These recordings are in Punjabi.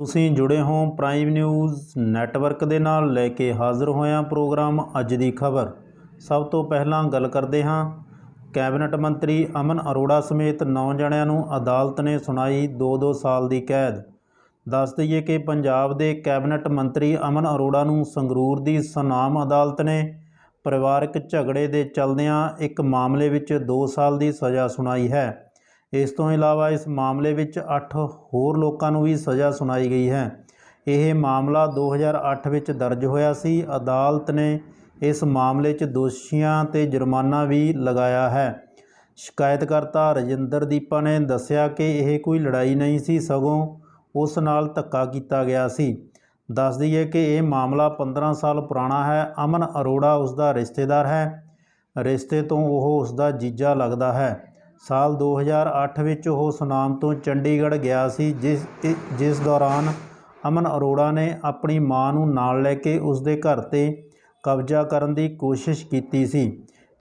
ਤੁਸੀਂ ਜੁੜੇ ਹੋ ਪ੍ਰਾਈਮ ਨਿਊਜ਼ ਨੈਟਵਰਕ ਦੇ ਨਾਲ ਲੈ ਕੇ ਹਾਜ਼ਰ ਹੋਇਆ ਪ੍ਰੋਗਰਾਮ ਅੱਜ ਦੀ ਖਬਰ। ਸਭ ਤੋਂ ਪਹਿਲਾਂ ਗੱਲ ਕਰਦੇ ਹਾਂ। ਕੈਬਨਿਟ ਮੰਤਰੀ ਅਮਨ ਅਰੋੜਾ ਸਮੇਤ 9 ਜਣਿਆਂ ਨੂੰ ਅਦਾਲਤ ਨੇ ਸੁਣਾਈ 2-2 ਸਾਲ ਦੀ ਕੈਦ। ਦੱਸ ਦਈਏ ਕਿ ਪੰਜਾਬ ਦੇ ਕੈਬਨਿਟ ਮੰਤਰੀ ਅਮਨ ਅਰੋੜਾ ਨੂੰ ਸੰਗਰੂਰ ਦੀ ਸੁਨਾਮ ਅਦਾਲਤ ਨੇ ਪਰਿਵਾਰਕ ਝਗੜੇ ਦੇ ਚੱਲਦਿਆਂ ਇੱਕ ਮਾਮਲੇ ਵਿੱਚ 2 ਸਾਲ ਦੀ ਸਜ਼ਾ ਸੁਣਾਈ ਹੈ। ਇਸ ਤੋਂ ਇਲਾਵਾ ਇਸ ਮਾਮਲੇ ਵਿੱਚ 8 ਹੋਰ ਲੋਕਾਂ ਨੂੰ ਵੀ ਸਜ਼ਾ ਸੁਣਾਈ ਗਈ ਹੈ। ਇਹ ਮਾਮਲਾ 2008 ਵਿੱਚ ਦਰਜ ਹੋਇਆ ਸੀ। ਅਦਾਲਤ ਨੇ ਇਸ ਮਾਮਲੇ 'ਚ ਦੋਸ਼ੀਆਂ ਤੇ ਜੁਰਮਾਨਾ ਵੀ ਲਗਾਇਆ ਹੈ। ਸ਼ਿਕਾਇਤਕਰਤਾ ਰਜਿੰਦਰ ਦੀਪਾ ਨੇ ਦੱਸਿਆ ਕਿ ਇਹ ਕੋਈ ਲੜਾਈ ਨਹੀਂ ਸੀ, ਸਗੋਂ ਉਸ ਨਾਲ ਧੱਕਾ ਕੀਤਾ ਗਿਆ ਸੀ। ਦੱਸ ਦਈਏ ਕਿ ਇਹ ਮਾਮਲਾ 15 ਸਾਲ ਪੁਰਾਣਾ ਹੈ। ਅਮਨ ਅਰੋੜਾ ਉਸ ਦਾ ਰਿਸ਼ਤੇਦਾਰ ਹੈ। ਰਿਸ਼ਤੇ ਤੋਂ ਉਹ ਉਸ ਦਾ ਜੀਜਾ ਲੱਗਦਾ ਹੈ। ਸਾਲ 2008 ਵਿੱਚ ਉਹ ਸੁਨਾਮ ਤੋਂ ਚੰਡੀਗੜ੍ਹ ਗਿਆ ਸੀ, ਜਿਸ ਜਿਸ ਦੌਰਾਨ ਅਮਨ ਅਰੋੜਾ ਨੇ ਆਪਣੀ ਮਾਂ ਨੂੰ ਨਾਲ ਲੈ ਕੇ ਉਸ ਦੇ ਘਰ ਤੇ ਕਬਜ਼ਾ ਕਰਨ ਦੀ ਕੋਸ਼ਿਸ਼ ਕੀਤੀ ਸੀ।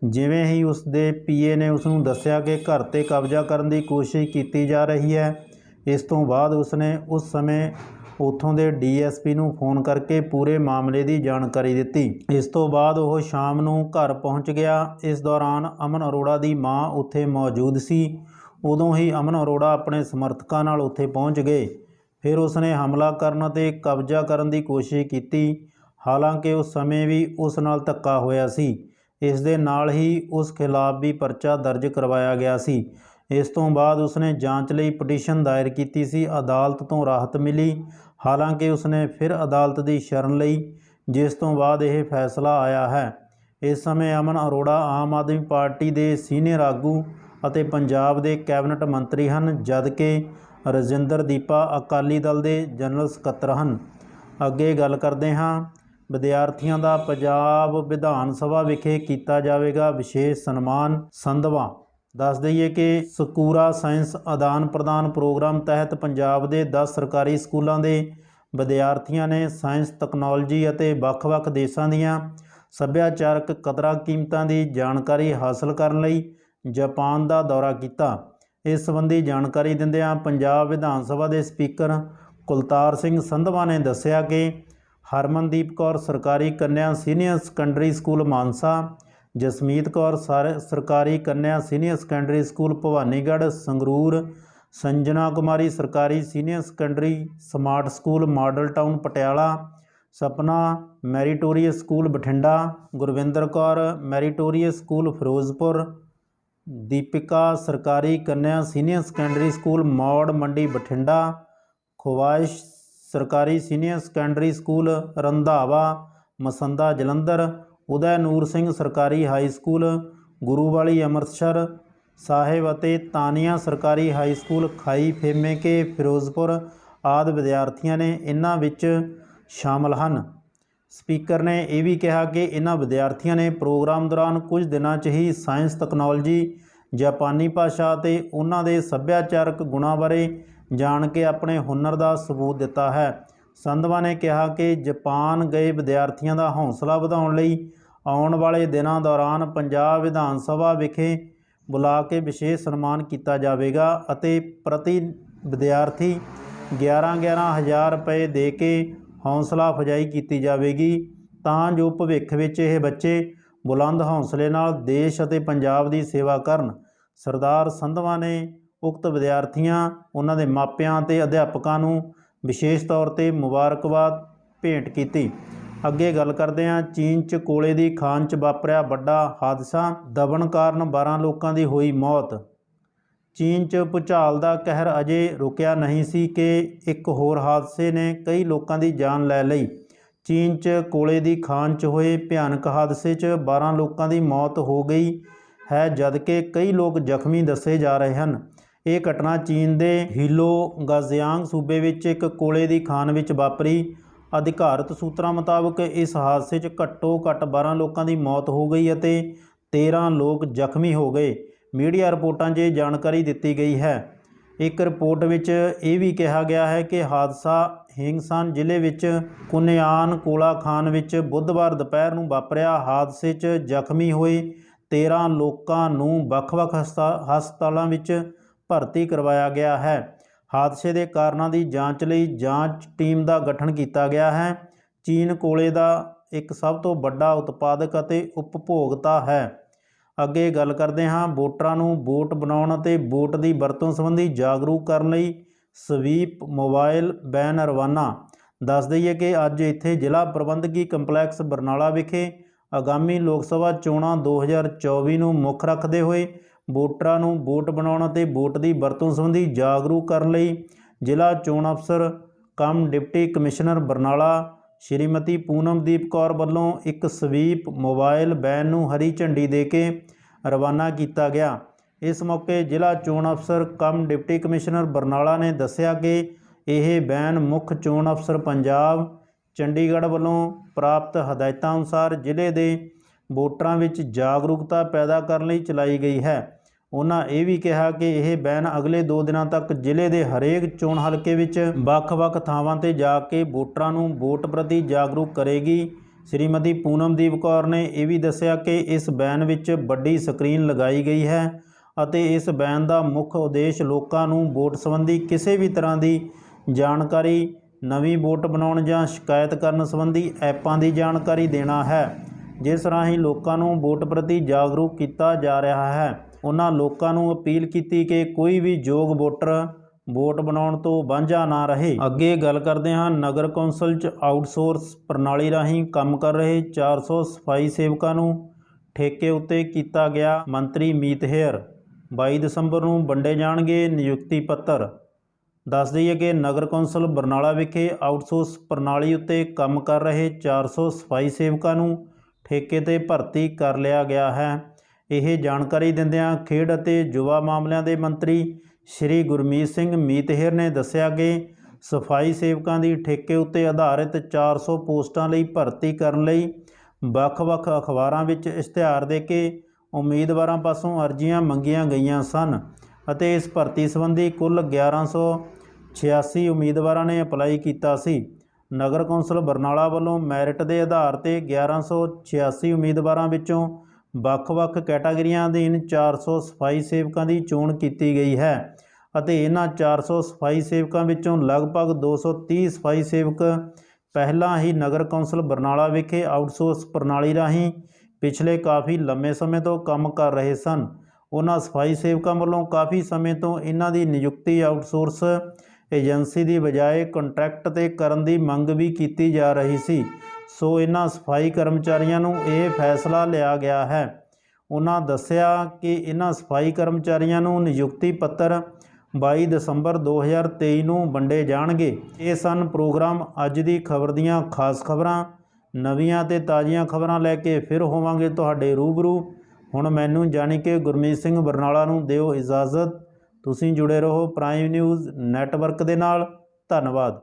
ਜਿਵੇਂ ਹੀ ਉਸ ਦੇ ਪੀਏ ਨੇ ਉਸ ਨੂੰ ਦੱਸਿਆ ਕਿ ਘਰ ਤੇ ਕਬਜ਼ਾ ਕਰਨ ਦੀ ਕੋਸ਼ਿਸ਼ ਕੀਤੀ ਜਾ ਰਹੀ ਹੈ, ਇਸ ਤੋਂ ਬਾਅਦ ਉਸਨੇ ਉਸ ਸਮੇਂ ਉਥੋਂ ਦੇ ਡੀਐਸਪੀ ਨੂੰ ਫੋਨ ਕਰਕੇ ਪੂਰੇ ਮਾਮਲੇ ਦੀ ਜਾਣਕਾਰੀ ਦਿੱਤੀ। ਇਸ ਤੋਂ ਬਾਅਦ ਉਹ ਸ਼ਾਮ ਨੂੰ ਘਰ ਪਹੁੰਚ ਗਿਆ। ਇਸ ਦੌਰਾਨ ਅਮਨ ਅਰੋੜਾ ਦੀ ਮਾਂ ਉੱਥੇ ਮੌਜੂਦ ਸੀ। ਉਦੋਂ ਹੀ ਅਮਨ ਅਰੋੜਾ ਆਪਣੇ ਸਮਰਥਕਾਂ ਨਾਲ ਉੱਥੇ ਪਹੁੰਚ ਗਏ। ਫਿਰ ਉਸਨੇ ਹਮਲਾ ਕਰਨ ਅਤੇ ਕਬਜ਼ਾ ਕਰਨ ਦੀ ਕੋਸ਼ਿਸ਼ ਕੀਤੀ। ਹਾਲਾਂਕਿ ਉਸ ਸਮੇਂ ਵੀ ਉਸ ਨਾਲ ਧੱਕਾ ਹੋਇਆ ਸੀ। ਇਸ ਦੇ ਨਾਲ ਹੀ ਉਸ ਖਿਲਾਫ ਵੀ ਪਰਚਾ ਦਰਜ ਕਰਵਾਇਆ ਗਿਆ ਸੀ। ਇਸ ਤੋਂ ਬਾਅਦ ਉਸਨੇ ਜਾਂਚ ਲਈ ਪਟੀਸ਼ਨ ਦਾਇਰ ਕੀਤੀ ਸੀ। ਅਦਾਲਤ ਤੋਂ ਰਾਹਤ ਮਿਲੀ। ਹਾਲਾਂਕਿ ਉਸਨੇ ਫਿਰ ਅਦਾਲਤ ਦੀ ਸ਼ਰਨ ਲਈ, ਜਿਸ ਤੋਂ ਬਾਅਦ ਇਹ ਫੈਸਲਾ ਆਇਆ ਹੈ। ਇਸ ਸਮੇਂ ਅਮਨ ਅਰੋੜਾ ਆਮ ਆਦਮੀ ਪਾਰਟੀ ਦੇ ਸੀਨੀਅਰ ਆਗੂ ਅਤੇ ਪੰਜਾਬ ਦੇ ਕੈਬਨਿਟ ਮੰਤਰੀ ਹਨ, ਜਦਕਿ ਰਜਿੰਦਰ ਦੀਪਾ ਅਕਾਲੀ ਦਲ ਦੇ ਜਨਰਲ ਸਕੱਤਰ ਹਨ। ਅੱਗੇ ਗੱਲ ਕਰਦੇ ਹਾਂ। ਵਿਦਿਆਰਥੀਆਂ ਦਾ ਪੰਜਾਬ ਵਿਧਾਨ ਸਭਾ ਵਿਖੇ ਕੀਤਾ ਜਾਵੇਗਾ ਵਿਸ਼ੇਸ਼ ਸਨਮਾਨ ਸੰਧਵਾ। ਦੱਸ ਦਈਏ ਕਿ ਸਕੂਰਾ ਸਾਇੰਸ ਆਦਾਨ ਪ੍ਰਦਾਨ ਪ੍ਰੋਗਰਾਮ ਤਹਿਤ ਪੰਜਾਬ ਦੇ 10 ਸਰਕਾਰੀ ਸਕੂਲਾਂ ਦੇ ਵਿਦਿਆਰਥੀਆਂ ਨੇ ਸਾਇੰਸ ਟੈਕਨੋਲੋਜੀ ਅਤੇ ਵੱਖ-ਵੱਖ ਦੇਸ਼ਾਂ ਦੀਆਂ ਸੱਭਿਆਚਾਰਕ ਕਦਰਾਂ ਕੀਮਤਾਂ ਦੀ ਜਾਣਕਾਰੀ ਹਾਸਲ ਕਰਨ ਲਈ ਜਾਪਾਨ ਦਾ ਦੌਰਾ ਕੀਤਾ। ਇਸ ਸੰਬੰਧੀ ਜਾਣਕਾਰੀ ਦਿੰਦਿਆਂ ਪੰਜਾਬ ਵਿਧਾਨ ਸਭਾ ਦੇ ਸਪੀਕਰ ਕੁਲਤਾਰ ਸਿੰਘ ਸੰਧਵਾ ਨੇ ਦੱਸਿਆ ਕਿ ਹਰਮਨਦੀਪ ਕੌਰ ਸਰਕਾਰੀ ਕੰਨਿਆ senior secondary school Mansa Jasmeet Kaur, sir, ਸਰਕਾਰੀ ਕੰਨਿਆ senior secondary school Bhawanigarh, Sangrur, Sanjana Kumari ਸਰਕਾਰੀ senior secondary smart school model town Patiala, Sapna meritorious school Bathinda, Gurwinder Kaur meritorious school Firozpur, Deepika ਸਰਕਾਰੀ ਕੰਨਿਆ senior secondary school Maur Mandi Bathinda, Khwaish ਸਰਕਾਰੀ senior secondary school Randhawa, Masanda Jalandhar Uday Noor Singh ਸਰਕਾਰੀ ਹਾਈ ਸਕੂਲ, ਗੁਰੂਵਾਲੀ ਅੰਮ੍ਰਿਤਸਰ ਸਾਹਿਬ ਅਤੇ ਤਾਨੀਆ ਸਰਕਾਰੀ ਹਾਈ ਸਕੂਲ ਖਾਈ, ਫੇਮੇ ਕੇ, ਫਿਰੋਜ਼ਪੁਰ ਆਦ ਵਿਦਿਆਰਥੀਆਂ ਨੇ ਇਹਨਾਂ ਵਿੱਚ ਸ਼ਾਮਲ ਹਨ। ਸਪੀਕਰ ਨੇ ਇਹ ਵੀ ਕਿਹਾ ਕਿ ਇਹਨਾਂ ਵਿਦਿਆਰਥੀਆਂ ਨੇ ਪ੍ਰੋਗਰਾਮ ਦੌਰਾਨ ਕੁਝ ਦਿਨਾਂ 'ਚ ਹੀ ਸਾਇੰਸ ਟੈਕਨੋਲੋਜੀ ਜਾਪਾਨੀ ਭਾਸ਼ਾ ਅਤੇ ਉਹਨਾਂ ਦੇ ਸੱਭਿਆਚਾਰਕ ਗੁਣਾਂ ਬਾਰੇ ਜਾਣ ਕੇ ਆਪਣੇ ਹੁਨਰ ਦਾ ਸਬੂਤ ਦਿੱਤਾ ਹੈ। ਸੰਧਵਾ ਨੇ ਕਿਹਾ ਕਿ ਜਾਪਾਨ ਗਏ ਵਿਦਿਆਰਥੀਆਂ ਦਾ ਹੌਸਲਾ ਵਧਾਉਣ ਲਈ ਆਉਣ ਵਾਲੇ ਦਿਨਾਂ ਦੌਰਾਨ ਪੰਜਾਬ ਵਿਧਾਨ ਸਭਾ ਵਿਖੇ ਬੁਲਾ ਕੇ ਵਿਸ਼ੇਸ਼ ਸਨਮਾਨ ਕੀਤਾ ਜਾਵੇਗਾ ਅਤੇ ਪ੍ਰਤੀ ਵਿਦਿਆਰਥੀ 11-11 ਹਜ਼ਾਰ ਰੁਪਏ ਦੇ ਕੇ ਹੌਸਲਾ ਅਫਜ਼ਾਈ ਕੀਤੀ ਜਾਵੇਗੀ। ਤਾਂ ਜੋ ਭਵਿੱਖ ਵਿੱਚ ਇਹ ਬੱਚੇ ਬੁਲੰਦ ਹੌਸਲੇ ਨਾਲ ਦੇਸ਼ ਅਤੇ ਪੰਜਾਬ ਦੀ ਸੇਵਾ ਕਰਨ, ਸਰਦਾਰ ਸੰਧਵਾ ਨੇ ਉਕਤ ਵਿਦਿਆਰਥੀਆਂ, ਉਹਨਾਂ ਦੇ ਮਾਪਿਆਂ ਅਤੇ ਅਧਿਆਪਕਾਂ ਨੂੰ ਵਿਸ਼ੇਸ਼ ਤੌਰ ਤੇ ਮੁਬਾਰਕਬਾਦ ਭੇਂਟ ਕੀਤੀ। ਅੱਗੇ ਗੱਲ ਕਰਦੇ ਹਾਂ, ਚੀਨ 'ਚ ਕੋਲੇ ਦੀ ਖਾਨ 'ਚ ਵਾਪਰਿਆ ਵੱਡਾ ਹਾਦਸਾ, ਦਬਣ ਕਾਰਨ 12 ਲੋਕਾਂ ਦੀ ਹੋਈ ਮੌਤ। ਚੀਨ 'ਚ ਭੂਚਾਲ ਦਾ ਕਹਿਰ ਅਜੇ ਰੁਕਿਆ ਨਹੀਂ ਸੀ ਕਿ ਇੱਕ ਹੋਰ ਹਾਦਸੇ ਨੇ ਕਈ ਲੋਕਾਂ ਦੀ ਜਾਨ ਲੈ ਲਈ। ਚੀਨ 'ਚ ਕੋਲੇ ਦੀ ਖਾਨ 'ਚ ਹੋਏ ਭਿਆਨਕ ਹਾਦਸੇ 'ਚ 12 ਲੋਕਾਂ ਦੀ ਮੌਤ ਹੋ ਗਈ ਹੈ, ਜਦਕਿ ਕਈ ਲੋਕ ਜ਼ਖਮੀ ਦੱਸੇ ਜਾ ਰਹੇ ਹਨ। ਇਹ ਘਟਨਾ ਚੀਨ ਦੇ ਹੀਲੋ ਗਾਜ਼ਿਆਂਗ ਸੂਬੇ ਵਿੱਚ ਇੱਕ ਕੋਲੇ ਦੀ ਖਾਨ ਵਿੱਚ ਵਾਪਰੀ। ਅਧਿਕਾਰਤ ਸੂਤਰਾਂ ਮੁਤਾਬਕ ਇਸ ਹਾਦਸੇ 'ਚ ਘੱਟੋ ਘੱਟ 12 ਲੋਕਾਂ ਦੀ ਮੌਤ ਹੋ ਗਈ ਅਤੇ 13 ਲੋਕ ਜ਼ਖਮੀ ਹੋ ਗਏ। ਮੀਡੀਆ ਰਿਪੋਰਟਾਂ 'ਚ ਜਾਣਕਾਰੀ ਦਿੱਤੀ ਗਈ ਹੈ। ਇੱਕ ਰਿਪੋਰਟ ਵਿੱਚ ਇਹ ਵੀ ਕਿਹਾ ਗਿਆ ਹੈ ਕਿ ਹਾਦਸਾ ਹਿੰਗਸਾਨ ਜ਼ਿਲ੍ਹੇ ਵਿੱਚ ਕੁਨਿਆਨ ਕੋਲਾ ਖਾਨ ਵਿੱਚ ਬੁੱਧਵਾਰ ਦੁਪਹਿਰ ਨੂੰ ਵਾਪਰਿਆ। ਹਾਦਸੇ 'ਚ ਜ਼ਖਮੀ ਹੋਏ 13 ਲੋਕਾਂ ਨੂੰ ਵੱਖ-ਵੱਖ ਹਸਪਤਾਲਾਂ ਵਿੱਚ ਭਰਤੀ ਕਰਵਾਇਆ ਗਿਆ ਹੈ। ਹਾਦਸੇ ਦੇ ਕਾਰਨਾਂ ਦੀ ਜਾਂਚ ਲਈ ਜਾਂਚ ਟੀਮ ਦਾ ਗਠਨ ਕੀਤਾ ਗਿਆ ਹੈ। ਚੀਨ ਕੋਲੇ ਦਾ ਇੱਕ ਸਭ ਤੋਂ ਵੱਡਾ ਉਤਪਾਦਕ ਅਤੇ ਉਪਭੋਗਤਾ ਹੈ। ਅੱਗੇ ਗੱਲ ਕਰਦੇ ਹਾਂ ਵੋਟਰਾਂ ਨੂੰ ਵੋਟ ਬਣਾਉਣ ਅਤੇ ਵੋਟ ਦੀ ਵਰਤੋਂ ਸੰਬੰਧੀ ਜਾਗਰੂਕ ਕਰਨ ਲਈ ਸਵੀਪ ਮੋਬਾਈਲ ਬੈਨ ਰਵਾਨਾ। ਦੱਸ ਦਈਏ ਕਿ ਅੱਜ ਇੱਥੇ ਜ਼ਿਲ੍ਹਾ ਪ੍ਰਬੰਧਕੀ ਕੰਪਲੈਕਸ ਬਰਨਾਲਾ ਵਿਖੇ ਆਗਾਮੀ ਲੋਕ ਸਭਾ ਚੋਣਾਂ 2024 ਨੂੰ ਮੁੱਖ ਰੱਖਦੇ ਹੋਏ ਵੋਟਰਾਂ ਨੂੰ ਵੋਟ ਬਣਾਉਣ ਅਤੇ ਵੋਟ ਦੀ ਵਰਤੋਂ ਸੰਬੰਧੀ ਜਾਗਰੂਕ ਕਰਨ ਲਈ ਜ਼ਿਲ੍ਹਾ ਚੋਣ ਅਫਸਰ, cum deputy commissioner Barnala, Shrimati Poonamdeep Kaur ਵੱਲੋਂ ਇੱਕ ਸਵੀਪ ਮੋਬਾਈਲ ਵੈਨ ਨੂੰ ਹਰੀ ਝੰਡੀ ਦੇ ਕੇ ਰਵਾਨਾ ਕੀਤਾ ਗਿਆ। ਇਸ ਮੌਕੇ ਜ਼ਿਲ੍ਹਾ ਚੋਣ ਅਫਸਰ, ਕਮ ਡਿਪਟੀ ਕਮਿਸ਼ਨਰ ਬਰਨਾਲਾ ਨੇ ਦੱਸਿਆ ਕਿ ਇਹ ਵੈਨ ਮੁੱਖ ਚੋਣ ਅਫਸਰ ਪੰਜਾਬ, ਚੰਡੀਗੜ੍ਹ ਵੱਲੋਂ ਪ੍ਰਾਪਤ ਹਦਾਇਤਾਂ ਅਨੁਸਾਰ ਜ਼ਿਲ੍ਹੇ ਦੇ ਵੋਟਰਾਂ ਵਿੱਚ ਜਾਗਰੂਕਤਾ ਪੈਦਾ ਕਰਨ ਲਈ ਚਲਾਈ ਗਈ ਹੈ। ਉਹਨਾਂ ਇਹ ਵੀ ਕਿਹਾ ਕਿ ਇਹ ਬੈਨ ਅਗਲੇ 2 ਦਿਨਾਂ ਤੱਕ ਜ਼ਿਲ੍ਹੇ ਦੇ ਹਰੇਕ ਚੋਣ ਹਲਕੇ ਵਿੱਚ ਵੱਖ-ਵੱਖ ਥਾਵਾਂ ਤੇ ਜਾ ਕੇ ਵੋਟਰਾਂ ਨੂੰ ਵੋਟ ਪ੍ਰਤੀ ਜਾਗਰੂਕ ਕਰੇਗੀ। ਸ਼੍ਰੀਮਤੀ ਪੂਨਮਦੀਪ ਕੌਰ ਨੇ ਇਹ ਵੀ ਦੱਸਿਆ ਕਿ ਇਸ ਬੈਨ ਵਿੱਚ ਵੱਡੀ ਸਕਰੀਨ ਲਗਾਈ ਗਈ ਹੈ ਅਤੇ ਇਸ ਬੈਨ ਦਾ ਮੁੱਖ ਉਦੇਸ਼ ਲੋਕਾਂ ਨੂੰ ਵੋਟ ਸੰਬੰਧੀ ਕਿਸੇ ਵੀ ਤਰ੍ਹਾਂ ਦੀ ਜਾਣਕਾਰੀ, ਨਵੀਂ ਵੋਟ ਬਣਾਉਣ ਜਾਂ ਸ਼ਿਕਾਇਤ ਕਰਨ ਸੰਬੰਧੀ ਐਪਾਂ ਦੀ ਜਾਣਕਾਰੀ ਦੇਣਾ ਹੈ। ਜਿਸ ਰਾਹੀਂ ਲੋਕਾਂ ਨੂੰ ਵੋਟ ਪ੍ਰਤੀ ਜਾਗਰੂਕ ਕੀਤਾ ਜਾ ਰਿਹਾ ਹੈ। ਉਹਨਾਂ ਲੋਕਾਂ ਨੂੰ ਅਪੀਲ ਕੀਤੀ ਕਿ ਕੋਈ ਵੀ ਯੋਗ ਵੋਟਰ ਵੋਟ ਬਣਾਉਣ ਤੋਂ ਵਾਂਝਾ ਨਾ ਰਹੇ। ਅੱਗੇ ਗੱਲ ਕਰਦੇ ਹਾਂ, ਨਗਰ ਕੌਂਸਲ 'ਚ ਆਊਟਸੋਰਸ ਪ੍ਰਣਾਲੀ ਰਾਹੀਂ ਕੰਮ ਕਰ ਰਹੇ 400 ਸਫ਼ਾਈ ਸੇਵਕਾਂ ਨੂੰ ਠੇਕੇ ਉੱਤੇ ਕੀਤਾ ਗਿਆ ਮੰਤਰੀ ਮੀਤ ਹੇਅਰ। 22 ਦਸੰਬਰ ਨੂੰ ਵੰਡੇ ਜਾਣਗੇ ਨਿਯੁਕਤੀ ਪੱਤਰ। ਦੱਸ ਦਈਏ ਕਿ ਨਗਰ ਕੌਂਸਲ ਬਰਨਾਲਾ ਵਿਖੇ ਆਊਟਸੋਰਸ ਪ੍ਰਣਾਲੀ ਉੱਤੇ ਕੰਮ ਕਰ ਰਹੇ 400 ਸਫ਼ਾਈ ਸੇਵਕਾਂ ਨੂੰ ਠੇਕੇ ਤੇ ਭਰਤੀ ਕਰ ਲਿਆ ਗਿਆ ਹੈ। ਇਹ ਜਾਣਕਾਰੀ ਦਿੰਦਿਆਂ ਖੇਡ ਅਤੇ ਯੁਵਾ ਮਾਮਲਿਆਂ ਦੇ ਮੰਤਰੀ ਸ਼੍ਰੀ ਗੁਰਮੀਤ ਸਿੰਘ ਮੀਤਹਿਰ ਨੇ ਦੱਸਿਆ ਕਿ ਸਫ਼ਾਈ ਸੇਵਕਾਂ ਦੀ ਠੇਕੇ ਉੱਤੇ ਆਧਾਰਿਤ 400 ਪੋਸਟਾਂ ਲਈ ਭਰਤੀ ਕਰਨ ਲਈ ਵੱਖ-ਵੱਖ ਅਖਬਾਰਾਂ ਵਿੱਚ ਇਸ਼ਤਿਹਾਰ ਦੇ ਕੇ ਉਮੀਦਵਾਰਾਂ ਪਾਸੋਂ ਅਰਜ਼ੀਆਂ ਮੰਗੀਆਂ ਗਈਆਂ ਸਨ ਅਤੇ ਇਸ ਭਰਤੀ ਸੰਬੰਧੀ ਕੁੱਲ 1186 ਉਮੀਦਵਾਰਾਂ ਨੇ ਅਪਲਾਈ ਕੀਤਾ ਸੀ। ਨਗਰ ਕੌਂਸਲ ਬਰਨਾਲਾ ਵੱਲੋਂ ਮੈਰਿਟ ਦੇ ਆਧਾਰ ਤੇ 1186 ਉਮੀਦਵਾਰਾਂ ਵਿੱਚੋਂ ਵੱਖ-ਵੱਖ ਕੈਟਾਗਰੀਆਂ ਅਧੀਨ 400 ਸਫ਼ਾਈ ਸੇਵਕਾਂ ਦੀ ਚੋਣ ਕੀਤੀ ਗਈ ਹੈ ਅਤੇ ਇਹਨਾਂ 400 ਸਫ਼ਾਈ ਸੇਵਕਾਂ ਵਿੱਚੋਂ ਲਗਭਗ 230 ਸਫ਼ਾਈ ਸੇਵਕ ਪਹਿਲਾਂ ਹੀ ਨਗਰ ਕੌਂਸਲ ਬਰਨਾਲਾ ਵਿਖੇ ਆਊਟਸੋਰਸ ਪ੍ਰਣਾਲੀ ਰਾਹੀਂ ਪਿਛਲੇ ਕਾਫੀ ਲੰਮੇ ਸਮੇਂ ਤੋਂ ਕੰਮ ਕਰ ਰਹੇ ਸਨ। ਉਹਨਾਂ ਸਫ਼ਾਈ ਸੇਵਕਾਂ ਵੱਲੋਂ ਕਾਫੀ ਸਮੇਂ ਤੋਂ ਇਹਨਾਂ ਦੀ ਨਿਯੁਕਤੀ ਆਊਟਸੋਰਸ ਏਜੰਸੀ ਦੀ ਬਜਾਏ ਕੰਟਰੈਕਟ ਤੇ ਕਰਨ ਦੀ ਮੰਗ ਵੀ ਕੀਤੀ ਜਾ ਰਹੀ ਸੀ। ਸੋ ਇਹਨਾਂ ਸਫ਼ਾਈ ਕਰਮਚਾਰੀਆਂ ਨੂੰ ਇਹ ਫੈਸਲਾ ਲਿਆ ਗਿਆ ਹੈ। ਉਹਨਾਂ ਦੱਸਿਆ ਕਿ ਇਹਨਾਂ ਸਫ਼ਾਈ ਕਰਮਚਾਰੀਆਂ ਨੂੰ ਨਿਯੁਕਤੀ ਪੱਤਰ 22 ਦਸੰਬਰ 2023 ਨੂੰ ਵੰਡੇ ਜਾਣਗੇ। ਇਹ ਸਨ ਪ੍ਰੋਗਰਾਮ ਅੱਜ ਦੀ ਖਬਰ ਦੀਆਂ ਖਾਸ ਖਬਰਾਂ। ਨਵੀਆਂ ਤੇ ਤਾਜ਼ੀਆਂ ਖਬਰਾਂ ਲੈ ਕੇ ਫਿਰ ਹੋਵਾਂਗੇ ਤੁਹਾਡੇ ਰੂਬਰੂ। ਹੁਣ ਮੈਨੂੰ ਜਾਣੀ ਕਿ ਗੁਰਮੀਤ ਸਿੰਘ ਬਰਨਾਲਾ ਨੂੰ ਦਿਓ ਇਜਾਜ਼ਤ। ਤੁਸੀਂ ਜੁੜੇ ਰਹੋ ਪ੍ਰਾਈਮ ਨਿਊਜ਼ ਨੈਟਵਰਕ ਦੇ ਨਾਲ। ਧੰਨਵਾਦ।